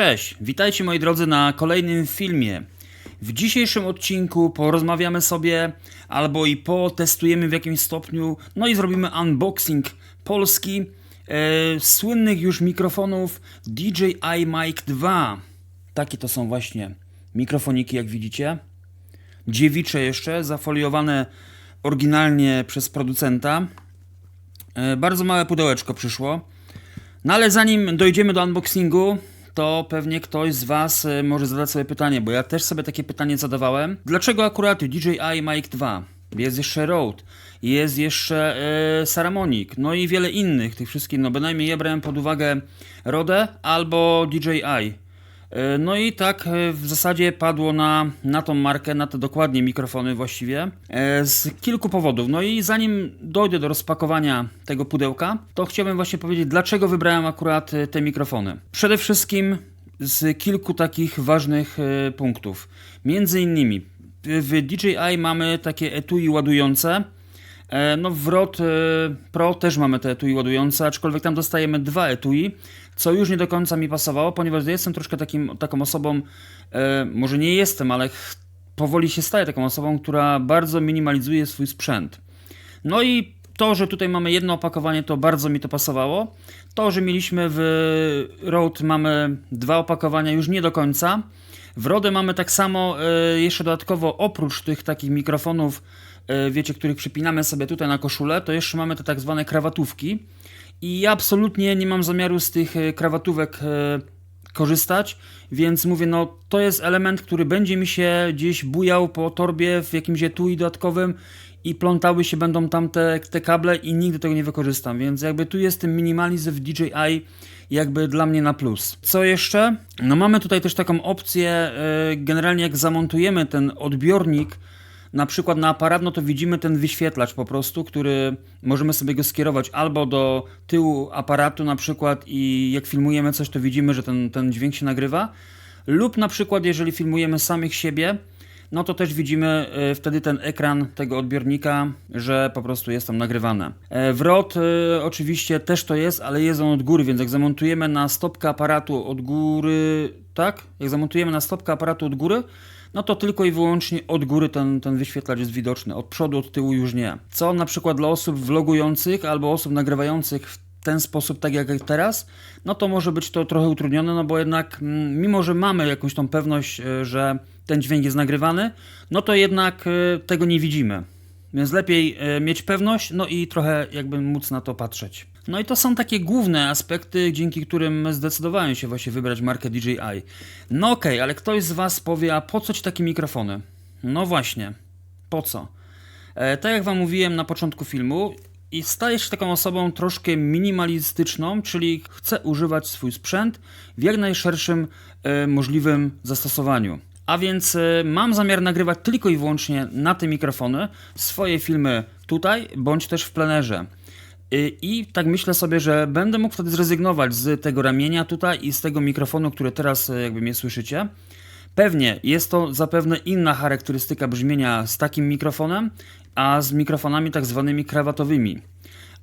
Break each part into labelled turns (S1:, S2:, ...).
S1: Cześć, witajcie moi drodzy na kolejnym filmie. W dzisiejszym odcinku porozmawiamy sobie albo i potestujemy w jakimś stopniu, no i zrobimy unboxing Polski e, słynnych już mikrofonów DJI Mic 2. Takie to są właśnie mikrofoniki, jak widzicie. Dziewicze jeszcze, zafoliowane oryginalnie przez producenta. E, bardzo małe pudełeczko przyszło. No ale zanim dojdziemy do unboxingu, to pewnie ktoś z Was e, może zadać sobie pytanie, bo ja też sobie takie pytanie zadawałem. Dlaczego akurat DJI Mic 2? Jest jeszcze Rode, jest jeszcze e, Saramonic, no i wiele innych tych wszystkich, no bynajmniej ja brałem pod uwagę Rode albo DJI. E, No i tak e, w zasadzie padło na, na tą markę, na te dokładnie mikrofony właściwie, e, z kilku powodów. No i zanim dojdę do rozpakowania tego pudełka, to chciałbym właśnie powiedzieć, dlaczego wybrałem akurat te mikrofony. Przede wszystkim z kilku takich ważnych punktów. Między innymi w DJI mamy takie etui ładujące, No w ROD e, Pro też mamy te etui ładujące, aczkolwiek tam dostajemy dwa etui, co już nie do końca mi pasowało, ponieważ jestem troszkę takim, taką osobą, e, może nie jestem, ale powoli się staję taką osobą, która bardzo minimalizuje swój sprzęt. No i to, że tutaj mamy jedno opakowanie, to bardzo mi to pasowało. To, że mieliśmy w Rode mamy dwa opakowania, już nie do końca. W Rode mamy tak samo e, jeszcze dodatkowo oprócz tych takich mikrofonów, e, wiecie, których przypinamy sobie tutaj na koszulę, to jeszcze mamy te tak zwane krawatówki. I ja absolutnie nie mam zamiaru z tych e, krawatówek e, korzystać, więc mówię, no to jest element, który będzie mi się gdzieś bujał po torbie w jakimś etui dodatkowym i plątały się będą tam te, te kable i nigdy tego nie wykorzystam, więc jakby tu jest ten minimalizm w DJI jakby dla mnie na plus. Co jeszcze? No mamy tutaj też taką opcję, e, generalnie jak zamontujemy ten odbiornik na przykład na aparat, no to widzimy ten wyświetlacz po prostu, który możemy sobie go skierować albo do tyłu aparatu na przykład i jak filmujemy coś, to widzimy, że ten, ten dźwięk się nagrywa. Lub na przykład, jeżeli filmujemy samych siebie, no to też widzimy e, wtedy ten ekran tego odbiornika, że po prostu jest tam nagrywane. E, W ROD e, oczywiście też to jest, ale jest on od góry, więc jak zamontujemy na stopkę aparatu od góry, tak? Jak zamontujemy na stopkę aparatu od góry, no to tylko i wyłącznie od góry ten, ten wyświetlacz jest widoczny, od przodu, od tyłu już nie. Co na przykład dla osób vlogujących albo osób nagrywających w ten sposób, tak jak teraz, no to może być to trochę utrudnione, no bo jednak mm, mimo, że mamy jakąś tą pewność, e, że ten dźwięk jest nagrywany, no to jednak e, tego nie widzimy. Więc lepiej e, mieć pewność, no i trochę jakby móc na to patrzeć. No i to są takie główne aspekty, dzięki którym zdecydowałem się właśnie wybrać markę DJI. No okej, ale ktoś z Was powie, a po co Ci takie mikrofony? No właśnie, po co? E, tak jak Wam mówiłem na początku filmu, i stajesz się taką osobą troszkę minimalistyczną, czyli chcę używać swój sprzęt w jak najszerszym e, możliwym zastosowaniu. A więc e, mam zamiar nagrywać tylko i wyłącznie na te mikrofony swoje filmy tutaj, bądź też w plenerze. Y, I tak myślę sobie, że będę mógł wtedy zrezygnować z tego ramienia tutaj i z tego mikrofonu, który teraz e, jakby mnie słyszycie. Pewnie jest to zapewne inna charakterystyka brzmienia z takim mikrofonem, a z mikrofonami tak zwanymi krawatowymi.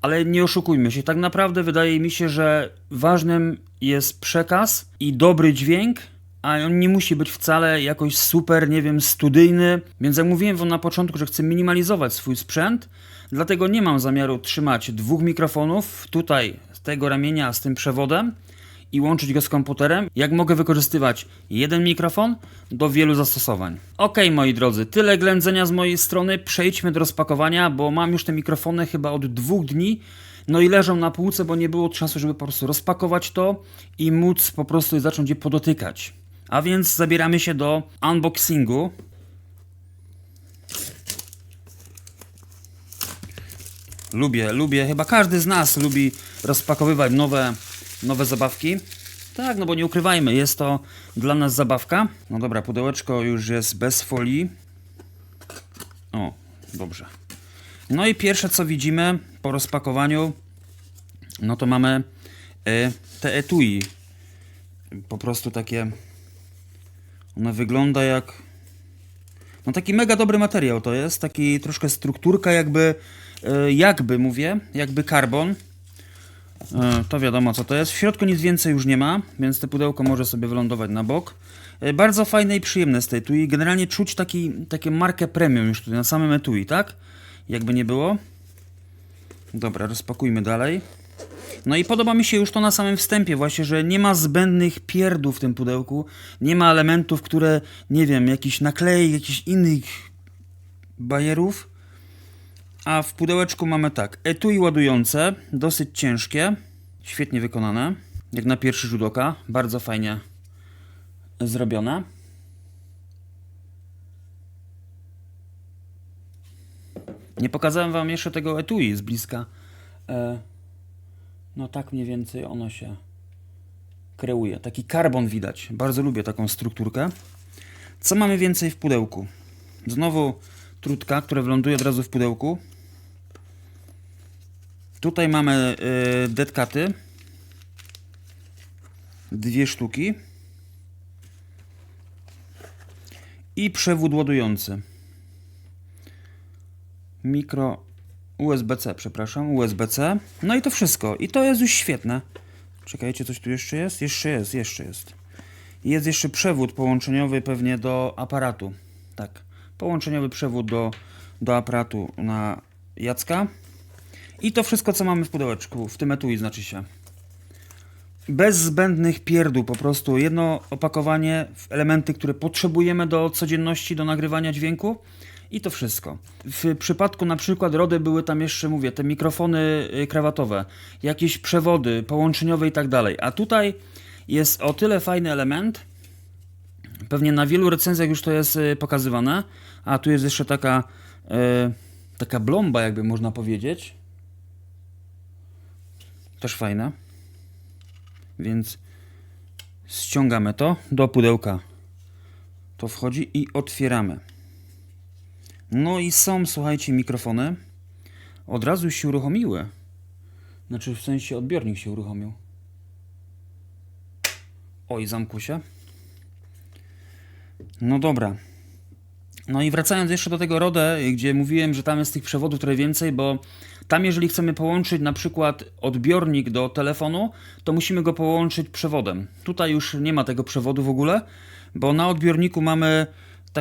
S1: Ale nie oszukujmy się, tak naprawdę wydaje mi się, że ważnym jest przekaz i dobry dźwięk, a on nie musi być wcale jakoś super, nie wiem, studyjny. Więc jak mówiłem wam na początku, że chcę minimalizować swój sprzęt, dlatego nie mam zamiaru trzymać dwóch mikrofonów tutaj z tego ramienia z tym przewodem i łączyć go z komputerem, jak mogę wykorzystywać jeden mikrofon do wielu zastosowań. Ok, moi drodzy, tyle ględzenia z mojej strony. Przejdźmy do rozpakowania, bo mam już te mikrofony chyba od dwóch dni. No i leżą na półce, bo nie było czasu, żeby po prostu rozpakować to i móc po prostu zacząć je podotykać. A więc zabieramy się do unboxingu. Lubię, lubię, chyba każdy z nas lubi rozpakowywać nowe, nowe zabawki. Tak, no bo nie ukrywajmy, jest to dla nas zabawka. No dobra, pudełeczko już jest bez folii. O, dobrze. No i pierwsze co widzimy po rozpakowaniu, no to mamy e, te etui. Po prostu takie. One wygląda jak. No taki mega dobry materiał to jest, taki troszkę strukturka jakby, e, jakby mówię, jakby karbon. E, To wiadomo co to jest. W środku nic więcej już nie ma, więc to pudełko może sobie wylądować na bok. E, Bardzo fajne i przyjemne z tej etui. Generalnie czuć taki, takie markę premium już tutaj na samym etui, tak? Jakby nie było. Dobra, rozpakujmy dalej. No i podoba mi się już to na samym wstępie właśnie, że nie ma zbędnych pierdów w tym pudełku, nie ma elementów, które, nie wiem, jakiś naklejek, jakichś innych bajerów. A w pudełeczku mamy tak, etui ładujące, dosyć ciężkie, świetnie wykonane, jak na pierwszy rzut oka, bardzo fajnie zrobione. Nie pokazałem wam jeszcze tego etui z bliska. No tak mniej więcej ono się kreuje. Taki karbon widać. Bardzo lubię taką strukturkę. Co mamy więcej w pudełku? Znowu trutka, która wląduje od razu w pudełku. Tutaj mamy y, detkaty. Dwie sztuki. I przewód ładujący. Mikro USB-C, przepraszam, USB-C. No i to wszystko. I to jest już świetne. Czekajcie, coś tu jeszcze jest? Jeszcze jest, jeszcze jest. Jest jeszcze przewód połączeniowy pewnie do aparatu. Tak. Połączeniowy przewód do, do aparatu na Jacka. I to wszystko, co mamy w pudełeczku, w tym etui znaczy się. Bez zbędnych pierdół, po prostu jedno opakowanie elementy, które potrzebujemy do codzienności, do nagrywania dźwięku i to wszystko. W przypadku na przykład Rody były tam jeszcze, mówię, te mikrofony y, krawatowe, jakieś przewody połączeniowe i tak dalej. A tutaj jest o tyle fajny element, pewnie na wielu recenzjach już to jest y, pokazywane, a tu jest jeszcze taka, y, taka blomba, jakby można powiedzieć. Też fajne. Więc ściągamy to do pudełka. To wchodzi i otwieramy. No i są, słuchajcie, mikrofony. Od razu się uruchomiły. Znaczy, w sensie odbiornik się uruchomił. Oj, zamkł się. No dobra. No i wracając jeszcze do tego RODE, gdzie mówiłem, że tam jest tych przewodów trochę więcej, bo tam jeżeli chcemy połączyć na przykład odbiornik do telefonu, to musimy go połączyć przewodem. Tutaj już nie ma tego przewodu w ogóle, bo na odbiorniku mamy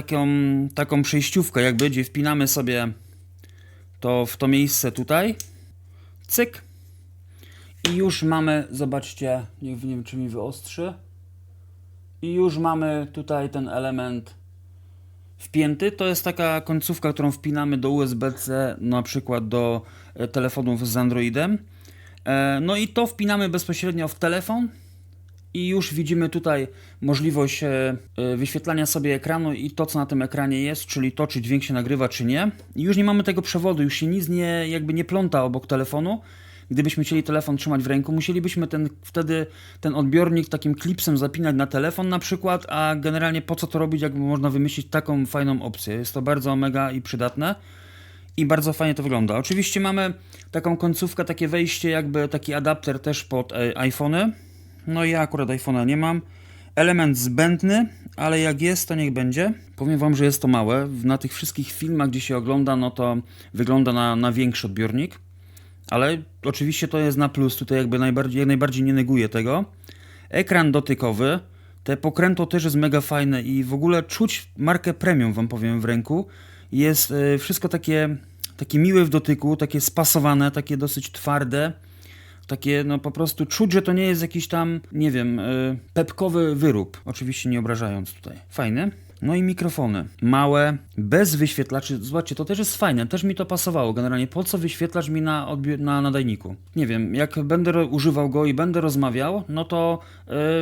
S1: taką, taką przejściówkę. Jakby, gdzie wpinamy sobie to w to miejsce tutaj, cyk. I już mamy, zobaczcie, nie, wiem czy mi wyostrzy, i już mamy tutaj ten element wpięty. To jest taka końcówka, którą wpinamy do USB-C, na przykład do e, telefonów z Androidem. E, No i to wpinamy bezpośrednio w telefon i już widzimy tutaj możliwość e, e, wyświetlania sobie ekranu i to, co na tym ekranie jest, czyli to, czy dźwięk się nagrywa, czy nie. I już nie mamy tego przewodu, już się nic nie, jakby nie pląta obok telefonu. Gdybyśmy chcieli telefon trzymać w ręku, musielibyśmy ten, wtedy ten odbiornik takim klipsem zapinać na telefon na przykład, a generalnie po co to robić, jakby można wymyślić taką fajną opcję. Jest to bardzo mega i przydatne i bardzo fajnie to wygląda. Oczywiście mamy taką końcówkę, takie wejście, jakby taki adapter też pod e, iPhony. No ja akurat iPhone'a nie mam. Element zbędny, ale jak jest, to niech będzie. Powiem Wam, że jest to małe. Na tych wszystkich filmach, gdzie się ogląda, no to wygląda na, na większy odbiornik. Ale oczywiście to jest na plus, tutaj jakby najbardziej, jak najbardziej nie neguję tego. Ekran dotykowy, te pokrętło też jest mega fajne i w ogóle czuć markę premium, wam powiem, w ręku. Jest e, wszystko takie, takie miłe w dotyku, takie spasowane, takie dosyć twarde. Takie, no po prostu czuć, że to nie jest jakiś tam, nie wiem, y, pepkowy wyrób. Oczywiście nie obrażając tutaj. Fajny. No i mikrofony. Małe, bez wyświetlaczy. Zobaczcie, to też jest fajne, też mi to pasowało. Generalnie po co wyświetlacz mi na, odbi- na nadajniku? Nie wiem, jak będę używał go i będę rozmawiał, no to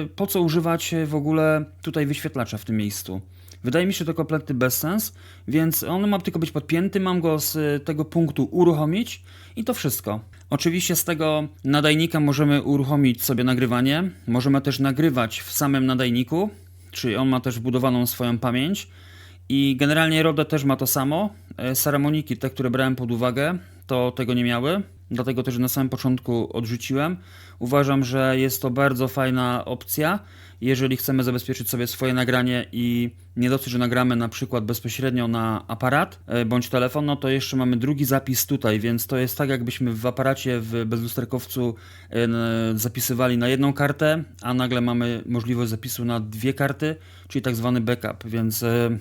S1: y, po co używać w ogóle tutaj wyświetlacza w tym miejscu? Wydaje mi się to kompletny bezsens, więc on ma tylko być podpięty, mam go z tego punktu uruchomić i to wszystko. Oczywiście z tego nadajnika możemy uruchomić sobie nagrywanie, możemy też nagrywać w samym nadajniku, czyli on ma też wbudowaną swoją pamięć i generalnie Rode też ma to samo. E, Saramoniki, te, które brałem pod uwagę, to tego nie miały. dlatego też na samym początku odrzuciłem. Uważam, że jest to bardzo fajna opcja, jeżeli chcemy zabezpieczyć sobie swoje nagranie i nie dosyć, że nagramy na przykład bezpośrednio na aparat e, bądź telefon, no to jeszcze mamy drugi zapis tutaj, więc to jest tak jakbyśmy w aparacie w bezlusterkowcu e, zapisywali na jedną kartę, a nagle mamy możliwość zapisu na dwie karty, czyli tak zwany backup, więc e,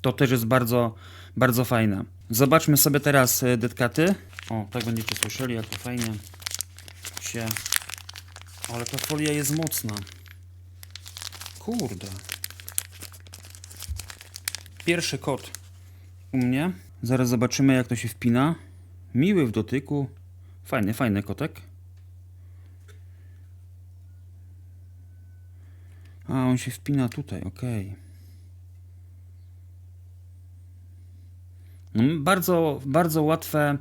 S1: to też jest bardzo, bardzo fajne. Zobaczmy sobie teraz detkaty. O, tak będziecie słyszeli, jak to fajnie się... Ale ta folia jest mocna. Kurde. Pierwszy kod u mnie. Zaraz zobaczymy, jak to się wpina. Miły w dotyku. Fajny, fajny kotek. A, on się wpina tutaj, okej. No, bardzo, bardzo łatwe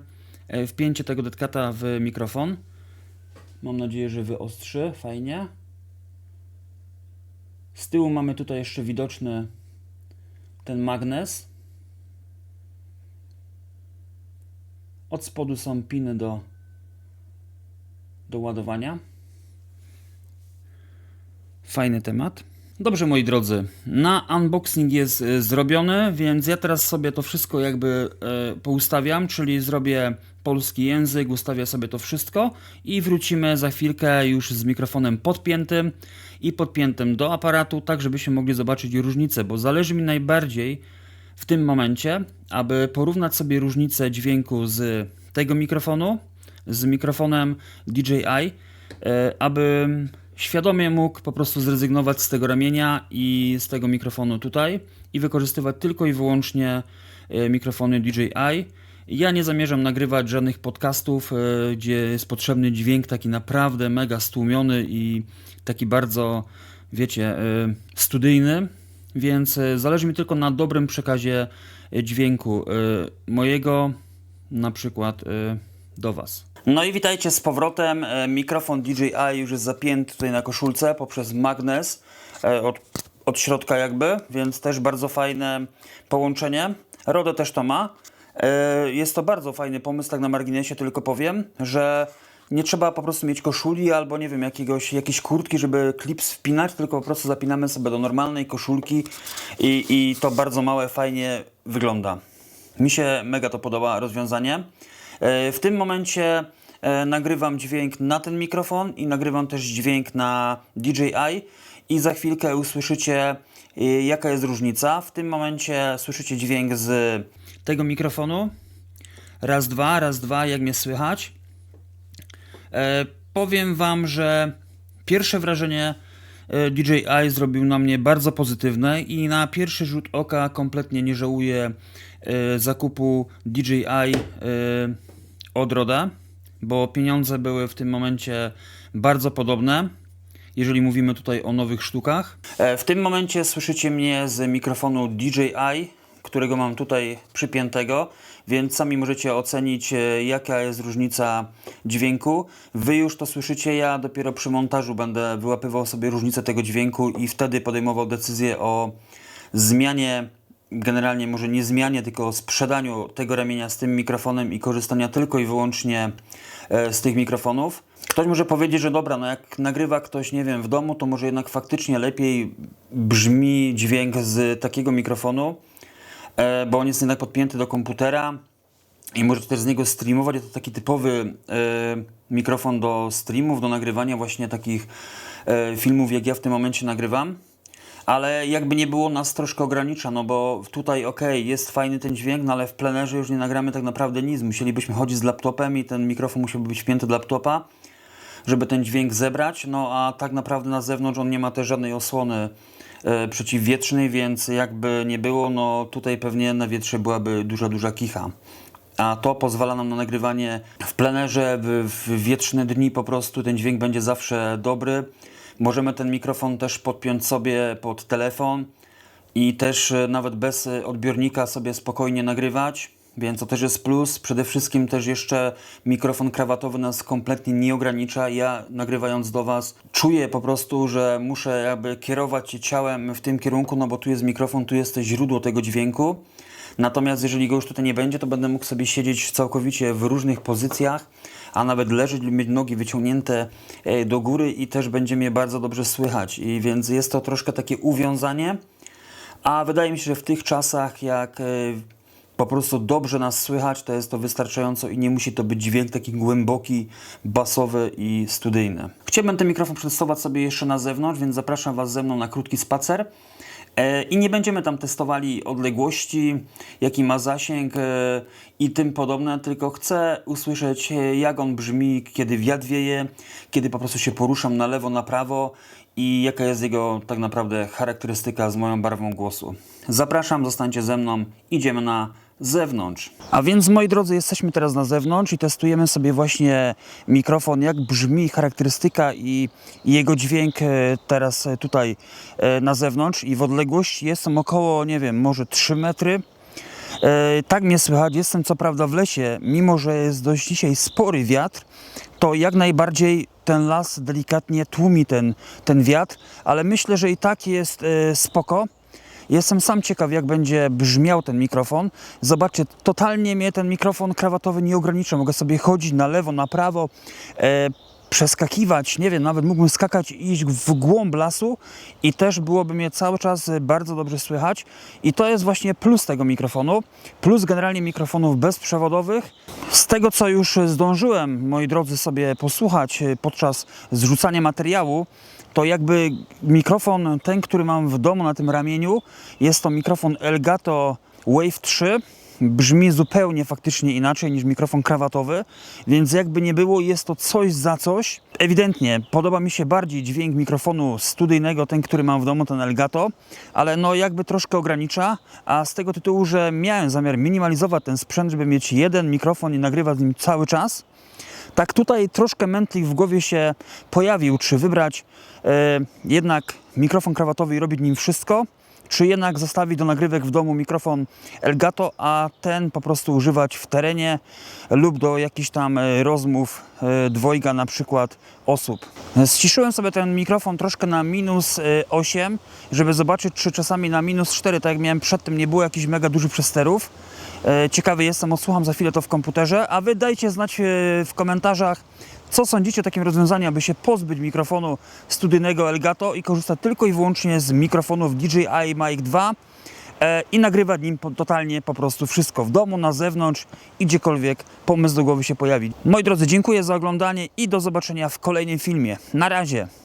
S1: e, wpięcie tego detkata w mikrofon. Mam nadzieję, że wyostrzy fajnie. Z tyłu mamy tutaj jeszcze widoczny ten magnes. Od spodu są piny do, do ładowania. Fajny temat. Dobrze, moi drodzy, na unboxing jest e, zrobiony, więc ja teraz sobie to wszystko jakby e, poustawiam, czyli zrobię polski język, ustawię sobie to wszystko i wrócimy za chwilkę już z mikrofonem podpiętym i podpiętym do aparatu, tak żebyśmy mogli zobaczyć różnicę, bo zależy mi najbardziej w tym momencie, aby porównać sobie różnicę dźwięku z tego mikrofonu z mikrofonem DJI, e, aby świadomie mógł po prostu zrezygnować z tego ramienia i z tego mikrofonu tutaj i wykorzystywać tylko i wyłącznie e, mikrofony DJI. Ja nie zamierzam nagrywać żadnych podcastów, e, gdzie jest potrzebny dźwięk taki naprawdę mega stłumiony i taki bardzo, wiecie, e, studyjny, więc zależy mi tylko na dobrym przekazie dźwięku mojego, na przykład do Was. No i witajcie z powrotem. E, Mikrofon DJI już jest zapięty tutaj na koszulce poprzez magnes e, od, od środka jakby, więc też bardzo fajne połączenie. Rode też to ma. E, Jest to bardzo fajny pomysł, tak na marginesie tylko powiem, że nie trzeba po prostu mieć koszuli albo nie wiem, jakiegoś, jakiejś kurtki, żeby klips wpinać, tylko po prostu zapinamy sobie do normalnej koszulki i, i to bardzo małe, fajnie wygląda. Mi się mega to podoba rozwiązanie. E, W tym momencie e, nagrywam dźwięk na ten mikrofon i nagrywam też dźwięk na DJI i za chwilkę usłyszycie e, jaka jest różnica. W tym momencie słyszycie dźwięk z tego mikrofonu. Raz, dwa, raz, dwa, jak mnie słychać. E, powiem Wam, że pierwsze wrażenie DJI zrobił na mnie bardzo pozytywne i na pierwszy rzut oka kompletnie nie żałuję zakupu DJI e, od Roda, bo pieniądze były w tym momencie bardzo podobne. Jeżeli mówimy tutaj o nowych sztukach. E, W tym momencie słyszycie mnie z mikrofonu DJI, którego mam tutaj przypiętego, więc sami możecie ocenić, e, jaka jest różnica dźwięku. Wy już to słyszycie, ja dopiero przy montażu będę wyłapywał sobie różnicę tego dźwięku i wtedy podejmował decyzję o zmianie, generalnie może nie zmianie, tylko sprzedaniu tego ramienia z tym mikrofonem i korzystania tylko i wyłącznie e, z tych mikrofonów. Ktoś może powiedzieć, że dobra, no jak nagrywa ktoś, nie wiem, w domu, to może jednak faktycznie lepiej brzmi dźwięk z takiego mikrofonu, e, bo on jest jednak podpięty do komputera i możecie też z niego streamować. To taki typowy e, mikrofon do streamów, do nagrywania właśnie takich filmów, jak ja w tym momencie nagrywam. Ale jakby nie było, nas troszkę ogranicza, no bo tutaj okej, jest fajny ten dźwięk, no ale w plenerze już nie nagramy tak naprawdę nic. Musielibyśmy chodzić z laptopem i ten mikrofon musiałby być wpięty do laptopa, żeby ten dźwięk zebrać, no a tak naprawdę na zewnątrz on nie ma też żadnej osłony e, przeciwwietrznej, więc jakby nie było, no tutaj pewnie na wietrze byłaby duża, duża kicha. A to pozwala nam na nagrywanie w plenerze, w, w wietrzne dni po prostu ten dźwięk będzie zawsze dobry. Możemy ten mikrofon też podpiąć sobie pod telefon i też e, nawet bez e, odbiornika sobie spokojnie nagrywać. więc to też jest plus. Przede wszystkim też jeszcze mikrofon krawatowy nas kompletnie nie ogranicza. Ja nagrywając do Was czuję po prostu, że muszę jakby kierować się ciałem w tym kierunku, no bo tu jest mikrofon, tu jest źródło tego dźwięku. Natomiast jeżeli go już tutaj nie będzie, to będę mógł sobie siedzieć całkowicie w różnych pozycjach, a nawet leżeć lub mieć nogi wyciągnięte e, do góry i też będzie mnie bardzo dobrze słychać. I więc jest to troszkę takie uwiązanie, a wydaje mi się, że w tych czasach, jak e, po prostu dobrze nas słychać, to jest to wystarczająco i nie musi to być dźwięk taki głęboki, basowy i studyjny. Chciałbym ten mikrofon przetestować sobie jeszcze na zewnątrz, więc zapraszam Was ze mną na krótki spacer. E, I nie będziemy tam testowali odległości, jaki ma zasięg e, i tym podobne, tylko chcę usłyszeć, e, jak on brzmi, kiedy wiatr wieje, kiedy po prostu się poruszam na lewo, na prawo i jaka jest jego tak naprawdę charakterystyka z moją barwą głosu. Zapraszam, zostańcie ze mną, idziemy na zewnątrz. A więc, moi drodzy, jesteśmy teraz na zewnątrz i testujemy sobie właśnie mikrofon, jak brzmi charakterystyka i, jego dźwięk e, teraz e, tutaj e, na zewnątrz i w odległości jestem około, nie wiem, może 3 metry. Tak mnie słychać. Jestem co prawda w lesie, mimo że jest dość dzisiaj spory wiatr, to jak najbardziej ten las delikatnie tłumi ten, ten wiatr, ale myślę, że i tak jest e, spoko. Jestem sam ciekaw, jak będzie brzmiał ten mikrofon. Zobaczcie, totalnie mnie ten mikrofon krawatowy nie ogranicza. Mogę sobie chodzić na lewo, na prawo, e, przeskakiwać, nie wiem, nawet mógłbym skakać i iść w głąb lasu i też byłoby mnie cały czas bardzo dobrze słychać. I to jest właśnie plus tego mikrofonu, plus generalnie mikrofonów bezprzewodowych. Z tego, co już zdążyłem, moi drodzy, sobie posłuchać e, podczas zrzucania materiału, to jakby mikrofon, ten, który mam w domu na tym ramieniu, jest to mikrofon Elgato Wave 3. Brzmi zupełnie faktycznie inaczej niż mikrofon krawatowy, więc jakby nie było, jest to coś za coś. Ewidentnie podoba mi się bardziej dźwięk mikrofonu studyjnego, ten, który mam w domu, ten Elgato, ale no jakby troszkę ogranicza, a z tego tytułu, że miałem zamiar minimalizować ten sprzęt, żeby mieć jeden mikrofon i nagrywać z nim cały czas, tak tutaj troszkę mętlik w głowie się pojawił, czy wybrać e, jednak mikrofon krawatowy i robić nim wszystko, czy jednak zostawić do nagrywek w domu mikrofon Elgato, a ten po prostu używać w terenie lub do jakichś tam e, rozmów e, dwojga na przykład osób. Ściszyłem sobie ten mikrofon troszkę na minus e, 8, żeby zobaczyć, czy czasami na minus 4, tak jak miałem przedtem, nie było jakichś mega dużych przesterów. E, Ciekawy jestem, odsłucham za chwilę to w komputerze, a wy dajcie znać e, w komentarzach, co sądzicie o takim rozwiązaniu, aby się pozbyć mikrofonu studyjnego Elgato i korzystać tylko i wyłącznie z mikrofonów DJI Mic 2 e, i nagrywać nim totalnie po prostu wszystko w domu, na zewnątrz i gdziekolwiek pomysł do głowy się pojawi. Moi drodzy, dziękuję za oglądanie i do zobaczenia w kolejnym filmie. Na razie!